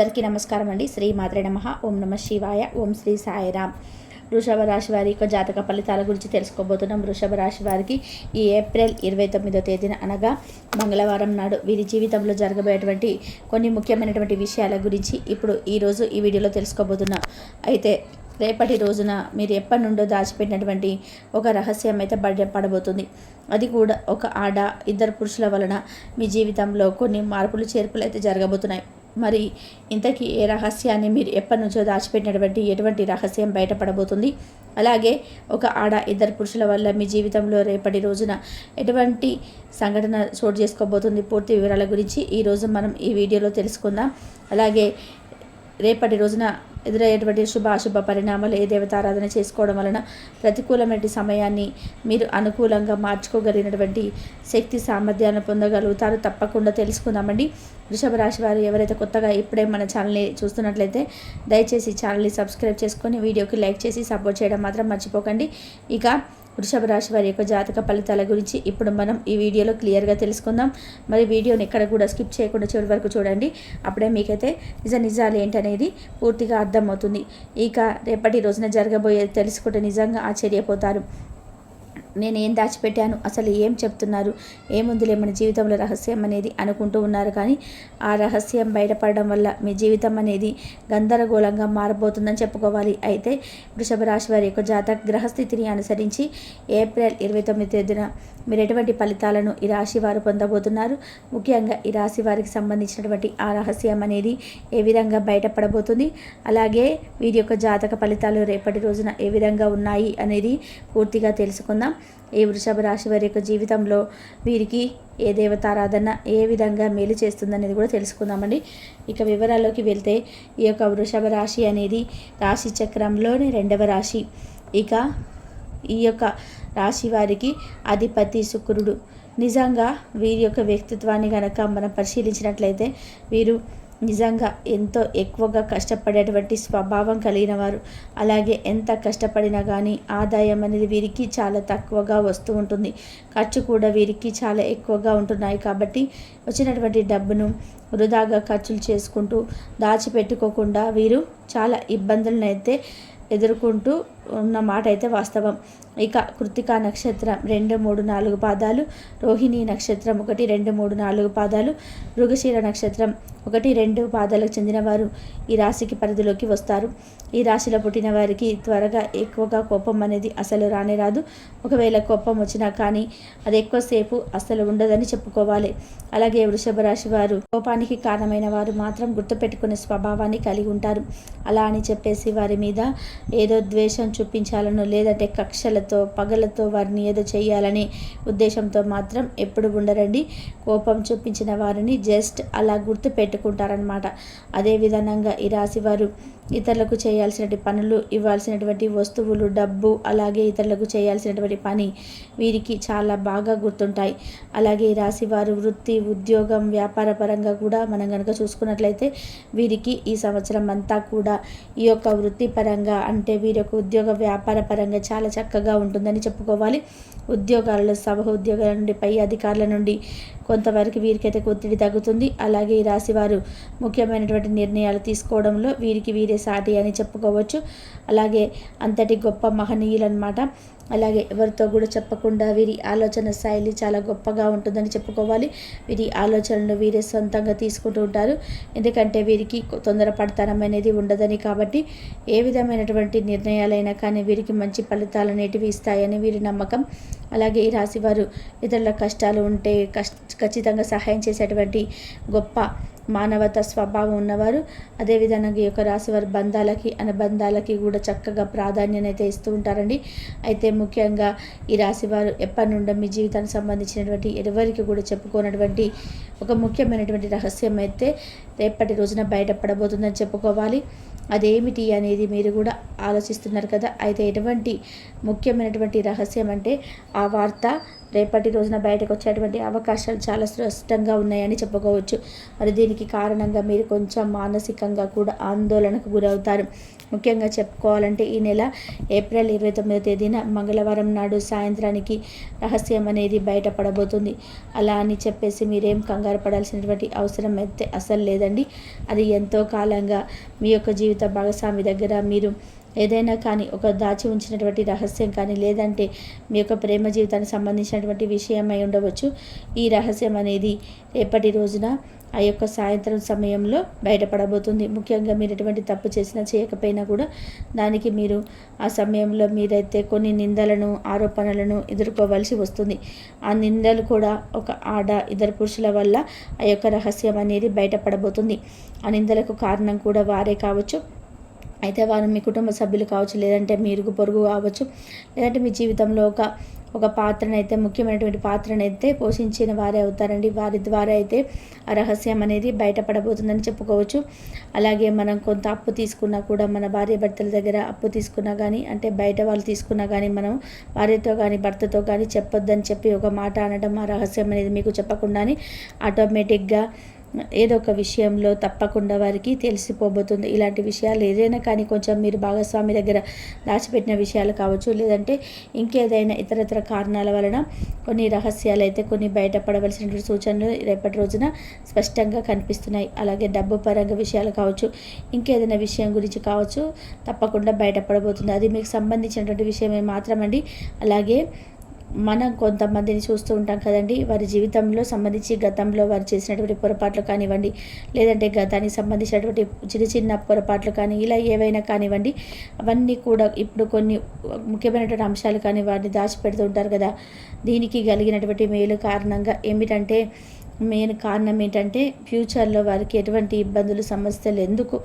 అందరికీ నమస్కారం అండి శ్రీ మాత్రే నమ. ఓం నమ శివాయ. ఓం శ్రీ సాయిరామ్ వృషభ రాశి వారి యొక్క జాతక ఫలితాల గురించి తెలుసుకోబోతున్నాం. వృషభ రాశి వారికి ఈ ఏప్రిల్ ఇరవై తొమ్మిదో తేదీన అనగా మంగళవారం నాడు వీరి జీవితంలో జరగబోయేటువంటి కొన్ని ముఖ్యమైనటువంటి విషయాల గురించి ఇప్పుడు ఈరోజు ఈ వీడియోలో తెలుసుకోబోతున్నాం. అయితే రేపటి రోజున మీరు ఎప్పటి నుండో దాచిపెట్టినటువంటి ఒక రహస్యం అయితే బయట పడబోతుంది. అది కూడా ఒక ఆడ ఇద్దరు పురుషుల వలన మీ జీవితంలో కొన్ని మార్పులు చేర్పులు అయితే జరగబోతున్నాయి. మరి ఇంతకీ ఏ రహస్యాన్ని మీరు ఎప్పటి నుంచో దాచిపెట్టినటువంటి ఎటువంటి రహస్యం బయటపడబోతుంది? అలాగే ఒక ఆడ ఇద్దరు పురుషుల వల్ల మీ జీవితంలో రేపటి రోజున ఎటువంటి సంఘటన చోటు చేసుకోబోతుంది? పూర్తి వివరాల గురించి ఈరోజు మనం ఈ వీడియోలో తెలుసుకుందాం. అలాగే రేపటి రోజున ఎదురయ్యేటువంటి శుభ అశుభ పరిణామాలు ఏ దేవతారాధన చేసుకోవడం వలన ప్రతికూలమైన సమయాన్ని మీరు అనుకూలంగా మార్చుకోగలిగినటువంటి శక్తి సామర్థ్యాన్ని పొందగలుగుతారు. తప్పకుండా తెలుసుకుందామండి. వృషభ రాశి వారు ఎవరైతే కొత్తగా ఇప్పుడే మన ఛానల్ని చూస్తున్నట్లయితే దయచేసి ఛానల్ని సబ్స్క్రైబ్ చేసుకొని వీడియోకి లైక్ చేసి సపోర్ట్ చేయడం మాత్రం మర్చిపోకండి. ఇక వృషభ రాశి వారి యొక్క జాతక ఫలితాల గురించి ఇప్పుడు మనం ఈ వీడియోలో క్లియర్గా తెలుసుకుందాం. మరి వీడియోని ఎక్కడ కూడా స్కిప్ చేయకుండా చివరి వరకు చూడండి. అప్పుడే మీకైతే నిజ నిజాలు ఏంటనేది పూర్తిగా అర్థమవుతుంది. ఇక రేపటి రోజున జరగబోయేది తెలుసుకుంటే నిజంగా ఆశ్చర్యపోతారు. నేను ఏం దాచిపెట్టాను? అసలు ఏం చెప్తున్నారు? ఏముందిలే మన జీవితంలో రహస్యం అనేది అనుకుంటూ ఉన్నారు కానీ ఆ రహస్యం బయటపడడం వల్ల మీ జీవితం అనేది గందరగోళంగా మారబోతుందని చెప్పుకోవాలి. అయితే వృషభ రాశి వారి యొక్క జాతక గ్రహస్థితిని అనుసరించి ఏప్రిల్ ఇరవై తొమ్మిది తేదీన మీరు ఎటువంటి ఫలితాలను ఈ రాశి వారు పొందబోతున్నారు? ముఖ్యంగా ఈ రాశి వారికి సంబంధించినటువంటి ఆ రహస్యం అనేది ఏ విధంగా బయటపడబోతుంది? అలాగే వీరి యొక్క జాతక ఫలితాలు రేపటి రోజున ఏ విధంగా ఉన్నాయి అనేది పూర్తిగా తెలుసుకుందాం. ఈ వృషభ రాశి వారి యొక్క జీవితంలో వీరికి ఏ దేవతారాధన ఏ విధంగా మేలు చేస్తుందనేది కూడా తెలుసుకుందామండి. ఇక వివరాల్లోకి వెళ్తే ఈ యొక్క వృషభ రాశి అనేది రాశి చక్రంలోని రెండవ రాశి. ఇక ఈ యొక్క రాశి వారికి అధిపతి శుక్రుడు. నిజంగా వీరి యొక్క వ్యక్తిత్వాన్ని కనుక మనం పరిశీలించినట్లయితే వీరు నిజంగా ఎంతో ఎక్కువగా కష్టపడేటువంటి స్వభావం కలిగిన వారు. అలాగే ఎంత కష్టపడినా కానీ ఆదాయం అనేది వీరికి చాలా తక్కువగా వస్తూ ఉంటుంది. ఖర్చు కూడా వీరికి చాలా ఎక్కువగా ఉంటున్నాయి కాబట్టి వచ్చినటువంటి డబ్బును వృధాగా ఖర్చులు చేసుకుంటూ దాచిపెట్టుకోకుండా వీరు చాలా ఇబ్బందులను అయితే ఎదుర్కొంటూ ఉన్న మాట అయితే వాస్తవం. ఇక కృతికా నక్షత్రం రెండు మూడు నాలుగు పాదాలు రోహిణి నక్షత్రం ఒకటి రెండు మూడు నాలుగు పాదాలు మృగశీర నక్షత్రం ఒకటి రెండు పాదాలకు చెందినవారు ఈ రాశికి పరిధిలోకి వస్తారు. ఈ రాశిలో పుట్టిన వారికి త్వరగా ఎక్కువగా కోపం అనేది అసలు రానే రాదు. ఒకవేళ కోపం వచ్చినా కానీ అది ఎక్కువసేపు అసలు ఉండదని చెప్పుకోవాలి. అలాగే వృషభ రాశి వారు కోపానికి కారణమైన వారు మాత్రం గుర్తుపెట్టుకునే స్వభావాన్ని కలిగి ఉంటారు. అలా అని చెప్పేసి వారి మీద ఏదో ద్వేషం చూపించాలనో లేదంటే కక్షలతో పగలతో వారిని ఏదో చేయాలనే ఉద్దేశంతో మాత్రం ఎప్పుడు ఉండరండి. కోపం చూపించిన వారిని జస్ట్ అలా గుర్తు పెట్టుకుంటారనమాట అదే విధంగా ఈ రాశివారు ఇతరులకు చేయాల్సినటువంటి పనులు ఇవ్వాల్సినటువంటి వస్తువులు డబ్బు అలాగే ఇతరులకు చేయాల్సినటువంటి పని వీరికి చాలా బాగా గుర్తుంటాయి. అలాగే ఈ రాశి వారు వృత్తి ఉద్యోగం వ్యాపార పరంగా కూడా మనం కనుక చూసుకున్నట్లయితే వీరికి ఈ సంవత్సరం అంతా కూడా ఈ యొక్క వృత్తిపరంగా అంటే వీరి యొక్క ఉద్యోగ వ్యాపార పరంగా చాలా చక్కగా ఉంటుందని చెప్పుకోవాలి. ఉద్యోగాలలో సభ ఉద్యోగాల నుండి పై అధికారుల నుండి కొంతవరకు వీరికైతే ఒత్తిడి తగ్గుతుంది. అలాగే ఈ రాశి వారు ముఖ్యమైనటువంటి నిర్ణయాలు తీసుకోవడంలో వీరికి వీరే సాటి అని చెప్పుకోవచ్చు. అలాగే అంతటి గొప్ప మహనీయులు అనమాట అలాగే ఎవరితో కూడా చెప్పకుండా వీరి ఆలోచన శైలి చాలా గొప్పగా ఉంటుందని చెప్పుకోవాలి. వీరి ఆలోచనలు వీరే సొంతంగా తీసుకుంటూ ఉంటారు. ఎందుకంటే వీరికి తొందరపడతనం అనేది ఉండదని కాబట్టి ఏ విధమైనటువంటి నిర్ణయాలైనా కానీ వీరికి మంచి ఫలితాలు అనేటివి ఇస్తాయని వీరి నమ్మకం. అలాగే ఈ రాశివారు ఇతరుల కష్టాలు ఉంటే కష్ట ఖచ్చితంగా సహాయం చేసేటువంటి గొప్ప మానవత స్వభావం ఉన్నవారు. అదేవిధంగా ఈ యొక్క రాశి వారి బంధాలకి అనుబంధాలకి కూడా చక్కగా ప్రాధాన్యత ఇస్తూ ఉంటారండి. అయితే ముఖ్యంగా ఈ రాశి వారు ఎప్పటి నుండో మీ జీవితానికి సంబంధించినటువంటి ఎవరికి కూడా చెప్పుకోనటువంటి ఒక ముఖ్యమైనటువంటి రహస్యం అయితే రేపటి రోజున బయటపడబోతుందని చెప్పుకోవాలి. అదేమిటి అనేది మీరు కూడా ఆలోచిస్తున్నారు కదా. అయితే ఎటువంటి ముఖ్యమైనటువంటి రహస్యం అంటే ఆ వార్త రేపటి రోజున బయటకు వచ్చేటువంటి అవకాశాలు చాలా స్పష్టంగా ఉన్నాయని చెప్పుకోవచ్చు. మరి దీనికి కారణంగా మీరు కొంచెం మానసికంగా కూడా ఆందోళనకు గురవుతారు. ముఖ్యంగా చెప్పుకోవాలంటే ఈ నెల ఏప్రిల్ ఇరవై తొమ్మిదో తేదీన మంగళవారం నాడు సాయంత్రానికి రహస్యం అనేది బయటపడబోతుంది. అలా అని చెప్పేసి మీరేం కంగారు పడాల్సినటువంటి అవసరం అయితే అసలు లేదండి. అది ఎంతో కాలంగా మీ యొక్క జీవిత భాగస్వామి దగ్గర మీరు ఏదైనా కానీ ఒక దాచి ఉంచినటువంటి రహస్యం కానీ లేదంటే మీ యొక్క ప్రేమ జీవితానికి సంబంధించినటువంటి విషయమై ఉండవచ్చు. ఈ రహస్యం అనేది రేపటి రోజున ఆ యొక్క సాయంత్రం సమయంలో బయటపడబోతుంది. ముఖ్యంగా మీరు ఎటువంటి తప్పు చేసినా చేయకపోయినా కూడా దానికి మీరు ఆ సమయంలో మీరైతే కొన్ని నిందలను ఆరోపణలను ఎదుర్కోవాల్సి వస్తుంది. ఆ నిందలు కూడా ఒక ఆడ ఇద్దరు పురుషుల వల్ల ఆ యొక్క రహస్యం అనేది బయటపడబోతుంది. ఆ నిందలకు కారణం కూడా వారే కావచ్చు. అయితే వారు మీ కుటుంబ సభ్యులు కావచ్చు లేదంటే మీరు పొరుగు కావచ్చు లేదంటే మీ జీవితంలో ఒక ఒక పాత్రనైతే ముఖ్యమైనటువంటి పాత్రనైతే పోషించిన వారే అవుతారండి. వారి ద్వారా అయితే ఆ రహస్యం అనేది బయటపడబోతుందని చెప్పుకోవచ్చు. అలాగే మనం కొంత అప్పు తీసుకున్నా కూడా మన భార్య భర్తల దగ్గర అప్పు తీసుకున్నా కానీ అంటే బయట వాళ్ళు తీసుకున్నా కానీ మనం భార్యతో కానీ భర్తతో కానీ చెప్పొద్దని చెప్పి ఒక మాట అనడం ఆ రహస్యం అనేది మీకు చెప్పకుండానే ఆటోమేటిక్గా ఏదో ఒక విషయంలో తప్పకుండా వారికి తెలిసిపోబోతుంది. ఇలాంటి విషయాలు ఏదైనా కానీ కొంచెం మీరు భాగస్వామి దగ్గర దాచిపెట్టిన విషయాలు కావచ్చు లేదంటే ఇంకేదైనా ఇతరతర కారణాల వలన కొన్ని రహస్యాలు అయితే కొన్ని బయటపడవలసినటువంటి సూచనలు రేపటి రోజున స్పష్టంగా కనిపిస్తున్నాయి. అలాగే డబ్బు పరంగా విషయాలు కావచ్చు ఇంకేదైనా విషయం గురించి కావచ్చు తప్పకుండా బయటపడబోతుంది. అది మీకు సంబంధించినటువంటి విషయమే మాత్రమండి. అలాగే మనం కొంతమందిని చూస్తూ ఉంటాం కదండి. వారి జీవితంలో సంబంధించి గతంలో వారు చేసినటువంటి పొరపాట్లు కానివ్వండి లేదంటే గతానికి సంబంధించినటువంటి చిన్న చిన్న పొరపాట్లు కానీ ఇలా ఏవైనా కానివ్వండి అవన్నీ కూడా ఇప్పుడు కొన్ని ముఖ్యమైనటువంటి అంశాలు కానీ వారిని దాచిపెడుతూ ఉంటారు కదా. దీనికి కలిగినటువంటి మేలు కారణంగా ఏమిటంటే మెయిన్ కారణం ఏంటంటే ఫ్యూచర్లో వారికి ఎటువంటి ఇబ్బందులు సమస్యలు ఎందుకు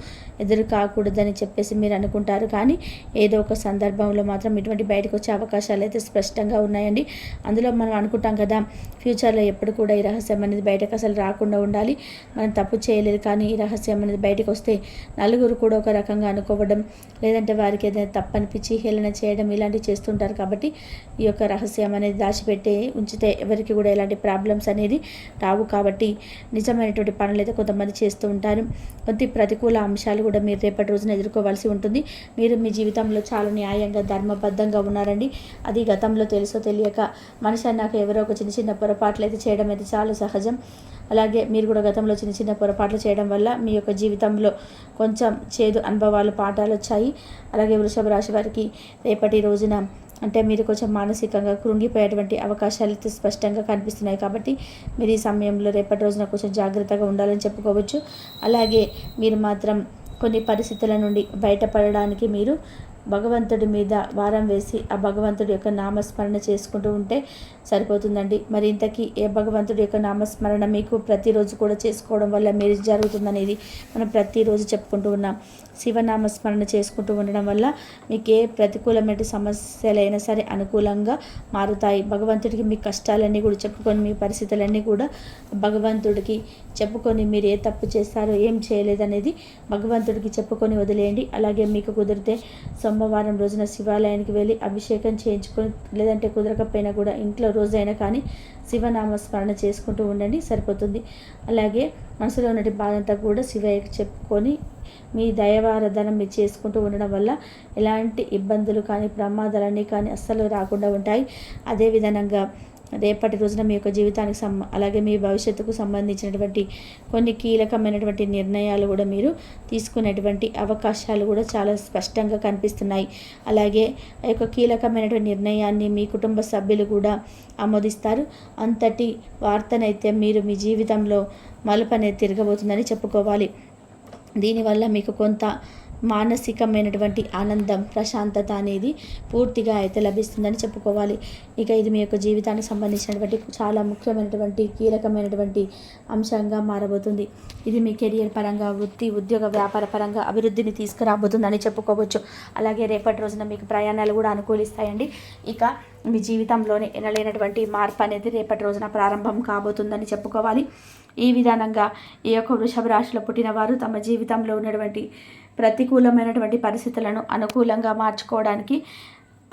ఎదురు కాకూడదని చెప్పేసి మీరు అనుకుంటారు. కానీ ఏదో ఒక సందర్భంలో మాత్రం ఇటువంటి బయటకు వచ్చే అవకాశాలు అయితే స్పష్టంగా ఉన్నాయండి. అందులో మనం అనుకుంటాం కదా ఫ్యూచర్లో ఎప్పుడు కూడా ఈ రహస్యం అనేది బయటకు అసలు రాకుండా ఉండాలి. మనం తప్పు చేయలేదు కానీ ఈ రహస్యం అనేది బయటకు వస్తే నలుగురు కూడా ఒక రకంగా అనుకోవడం లేదంటే వారికి ఏదైనా తప్పనిపించి హేళన చేయడం ఇలాంటివి చేస్తుంటారు కాబట్టి ఈ యొక్క రహస్యం అనేది దాచిపెట్టి ఉంచితే ఎవరికి కూడా ఎలాంటి ప్రాబ్లమ్స్ అనేది రావు. కాబట్టి నిజమైనటువంటి పనులు అయితే కొంతమంది చేస్తూ ఉంటారు. కొద్ది ప్రతికూల అంశాలు కూడా మీరు రేపటి రోజున ఎదుర్కోవాల్సి ఉంటుంది. మీరు మీ జీవితంలో చాలా న్యాయంగా ధర్మబద్ధంగా ఉన్నారండి. అది గతంలో తెలుసో తెలియక మనిషి నాకు ఎవరో ఒక చిన్న చిన్న పొరపాట్లు అయితే చేయడం అయితే చాలా సహజం. అలాగే మీరు కూడా గతంలో చిన్న చిన్న పొరపాట్లు చేయడం వల్ల మీ యొక్క జీవితంలో కొంచెం చేదు అనుభవాలు పాఠాలు వచ్చాయి. అలాగే వృషభ రాశి వారికి రేపటి రోజున అంటే మీరు కొంచెం మానసికంగా కృంగిపోయేటువంటి అవకాశాలు అయితే స్పష్టంగా కనిపిస్తున్నాయి కాబట్టి మీరు ఈ సమయంలో రేపటి రోజున కొంచెం జాగ్రత్తగా ఉండాలని చెప్పుకోవచ్చు. అలాగే మీరు మాత్రం కొన్ని పరిస్థితుల నుండి బయటపడడానికి మీరు భగవంతుడి మీద వారం వేసి ఆ భగవంతుడి యొక్క నామస్మరణ చేసుకుంటూ ఉంటే సరిపోతుందండి. మరి ఇంతకీ ఏ భగవంతుడి యొక్క నామస్మరణ మీకు ప్రతిరోజు కూడా చేసుకోవడం వల్ల మీరు జరుగుతుందనేది మనం ప్రతిరోజు చెప్పుకుంటూ ఉన్నాం. శివనామస్మరణ చేసుకుంటూ ఉండడం వల్ల మీకు ఏ ప్రతికూలమైన సమస్యలైనా సరే అనుకూలంగా మారుతాయి. భగవంతుడికి మీ కష్టాలన్నీ కూడా చెప్పుకొని మీ పరిస్థితులన్నీ కూడా భగవంతుడికి చెప్పుకొని మీరు ఏ తప్పు చేస్తారో ఏం చేయలేదనేది భగవంతుడికి చెప్పుకొని వదిలేయండి. అలాగే మీకు కుదిరితే సోమవారం రోజున శివాలయానికి వెళ్ళి అభిషేకం చేయించుకొని లేదంటే కుదరకపోయినా కూడా ఇంట్లో రోజైనా కానీ శివనామస్మరణ చేసుకుంటూ ఉండండి సరిపోతుంది. అలాగే మనసులో ఉన్నటి బాధంతా కూడా శివయ్యకి చెప్పుకొని మీ దైవారాధన మీరు చేసుకుంటూ ఉండడం వల్ల ఎలాంటి ఇబ్బందులు కానీ ప్రమాదాలన్నీ కానీ అస్సలు రాకుండా ఉంటాయి. అదేవిధంగా రేపటి రోజున మీ యొక్క జీవితానికి సం అలాగే మీ భవిష్యత్తుకు సంబంధించినటువంటి కొన్ని కీలకమైనటువంటి నిర్ణయాలు కూడా మీరు తీసుకునేటువంటి అవకాశాలు కూడా చాలా స్పష్టంగా కనిపిస్తున్నాయి. అలాగే ఆ యొక్క కీలకమైనటువంటి నిర్ణయాన్ని మీ కుటుంబ సభ్యులు కూడా ఆమోదిస్తారు. అంతటి వార్తనైతే మీరు మీ జీవితంలో మలుపు అనేది తిరగబోతుందని చెప్పుకోవాలి. దీనివల్ల మీకు కొంత మానసికమైనటువంటి ఆనందం ప్రశాంతత అనేది పూర్తిగా అయితే లభిస్తుందని చెప్పుకోవాలి. ఇక ఇది మీ యొక్క జీవితానికి సంబంధించినటువంటి చాలా ముఖ్యమైనటువంటి కీలకమైనటువంటి అంశంగా మారబోతుంది. ఇది మీ కెరియర్ పరంగా వృత్తి ఉద్యోగ వ్యాపార పరంగా అభివృద్ధిని తీసుకురాబోతుందని చెప్పుకోవచ్చు. అలాగే రేపటి రోజున మీకు ప్రయాణాలు కూడా అనుకూలిస్తాయండి. ఇక మీ జీవితంలోనే ఎనలేనటువంటి మార్పు అనేది రేపటి రోజున ప్రారంభం కాబోతుందని చెప్పుకోవాలి. ఈ విధానంగా ఈ యొక్క వృషభ రాశిలో పుట్టిన వారు తమ జీవితంలో ఉన్నటువంటి ప్రతికూలమైనటువంటి పరిస్థితులను అనుకూలంగా మార్చుకోవడానికి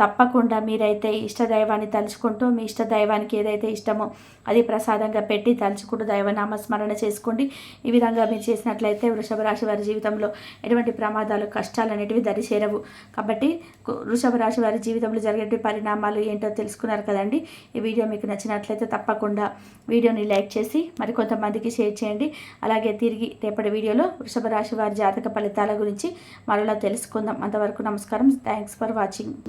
తప్పకుండా మీరైతే ఇష్ట దైవాన్ని తలుచుకుంటూ మీ ఇష్ట దైవానికి ఏదైతే ఇష్టమో అది ప్రసాదంగా పెట్టి తలుచుకుంటూ దైవనామ స్మరణ చేసుకోండి. ఈ విధంగా మీరు చేసినట్లయితే వృషభ రాశి వారి జీవితంలో ఎటువంటి ప్రమాదాలు కష్టాలు అనేటివి దరిచేరవు. కాబట్టి వృషభ రాశి వారి జీవితంలో జరిగే పరిణామాలు ఏంటో తెలుసుకున్నారు కదండి. ఈ వీడియో మీకు నచ్చినట్లయితే తప్పకుండా వీడియోని లైక్ చేసి మరి కొంతమందికి షేర్ చేయండి. అలాగే తిరిగి రేపటి వీడియోలో వృషభ రాశి వారి జాతక ఫలితాల గురించి మరలా తెలుసుకుందాం. అంతవరకు నమస్కారం. Thanks for watching.